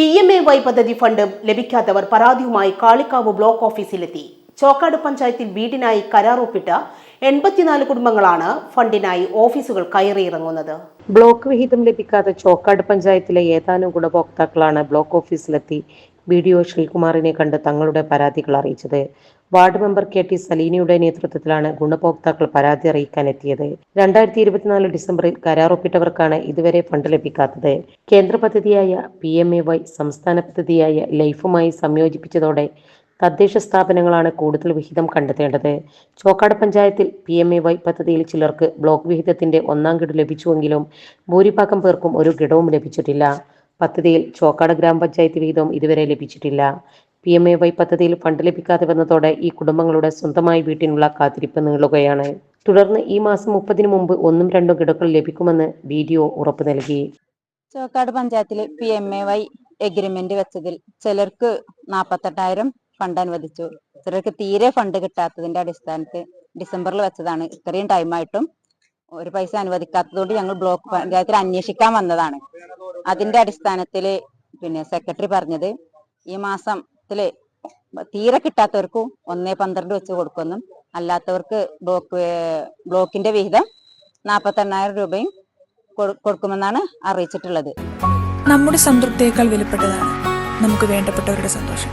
P M A Y പദ്ധതി fund ലഭിക്കാത്തവർ പരാതിയുമായി കാളിക്കാവ് ബ്ലോക്ക് ഓഫീസിലെത്തി. ചോക്കാട് പഞ്ചായത്തിൽ വീടിനായി കരാർ ഒപ്പിട്ട എൺപത്തിനാല് കുടുംബങ്ങളാണ് ഫണ്ടിനായി ഓഫീസുകൾ കയറിയിറങ്ങുന്നത്. ബ്ലോക്ക് വിഹിതം ലഭിക്കാതെ ചോക്കാട് പഞ്ചായത്തിലെ ഏതാനും ഗുണഭോക്താക്കളാണ് ബ്ലോക്ക് ഓഫീസിലെത്തി ബി ഡി ഒ ശ്രീകുമാറിനെ കണ്ട് തങ്ങളുടെ പരാതികൾ അറിയിച്ചത്. വാർഡ് മെമ്പർ കെ ടി സലീനയുടെ നേതൃത്വത്തിലാണ് ഗുണഭോക്താക്കൾ പരാതി അറിയിക്കാൻ എത്തിയത് രണ്ടായിരത്തി ഇരുപത്തിനാല് ഡിസംബറിൽ കരാറൊപ്പിട്ടവർക്കാണ് ഇതുവരെ ഫണ്ട് ലഭിക്കാത്തത്. കേന്ദ്ര പദ്ധതിയായ പി എം എ വൈ സംസ്ഥാന പദ്ധതിയായ ലൈഫുമായി സംയോജിപ്പിച്ചതോടെ തദ്ദേശ സ്ഥാപനങ്ങളാണ് കൂടുതൽ വിഹിതം കണ്ടെത്തേണ്ടത്. ചോക്കാട് പഞ്ചായത്തിൽ പി എം എ വൈ പദ്ധതിയിൽ ചിലർക്ക് ബ്ലോക്ക് വിഹിതത്തിന്റെ ഒന്നാം ഗഡു ലഭിച്ചുവെങ്കിലും ഭൂരിഭാഗം പേർക്കും ഒരു ഗഡവും ലഭിച്ചിട്ടില്ല. പദ്ധതിയിൽ ചോക്കാട് ഗ്രാമപഞ്ചായത്ത് വിഹിതവും ഇതുവരെ ലഭിച്ചിട്ടില്ല. പി എം എ വൈ പദ്ധതിയിൽ ഫണ്ട് ലഭിക്കാതെ വന്നതോടെ ഈ കുടുംബങ്ങളുടെ സ്വന്തമായി വീട്ടിനുള്ള കാത്തിരിപ്പ് നീളുകയാണ്. തുടർന്ന് ഈ മാസം മുപ്പതിന് മുമ്പ് ഒന്നും രണ്ടും ഗഡുക്കൾ ലഭിക്കുമെന്ന് ബി ഡി ഒ ഉറപ്പു നൽകി. ചോക്കാട് പഞ്ചായത്തിലെ P M A Y agreement വെച്ചതിൽ ചിലർക്ക് നാപ്പത്തെട്ടായിരം ഫണ്ട് അനുവദിച്ചു. ചിലർക്ക് തീരെ ഫണ്ട് കിട്ടാത്തതിന്റെ അടിസ്ഥാനത്തിൽ ഡിസംബറിൽ വെച്ചതാണ്. ഇത്രയും ടൈമായിട്ടും ഒരു പൈസ അനുവദിക്കാത്തതുകൊണ്ട് ഞങ്ങൾ ബ്ലോക്ക് പഞ്ചായത്തിൽ അന്വേഷിക്കാൻ വന്നതാണ്. അതിന്റെ അടിസ്ഥാനത്തിൽ പിന്നെ സെക്രട്ടറി പറഞ്ഞത് ഈ മാസത്തിൽ തീരെ കിട്ടാത്തവർക്കും ഒന്നേ പന്ത്രണ്ട് വെച്ച് കൊടുക്കുമെന്നും അല്ലാത്തവർക്ക് ബ്ലോക്ക് ബ്ലോക്കിന്റെ വിഹിതം നാപ്പത്തെണ്ണായിരം രൂപയും കൊടുക്കുമെന്നാണ് അറിയിച്ചിട്ടുള്ളത്. നമ്മുടെ സംതൃപ്തിയേക്കാൾ വിലപ്പെട്ടതാണ്. നമുക്ക് വേണ്ടപ്പെട്ടവരുടെ സന്തോഷം.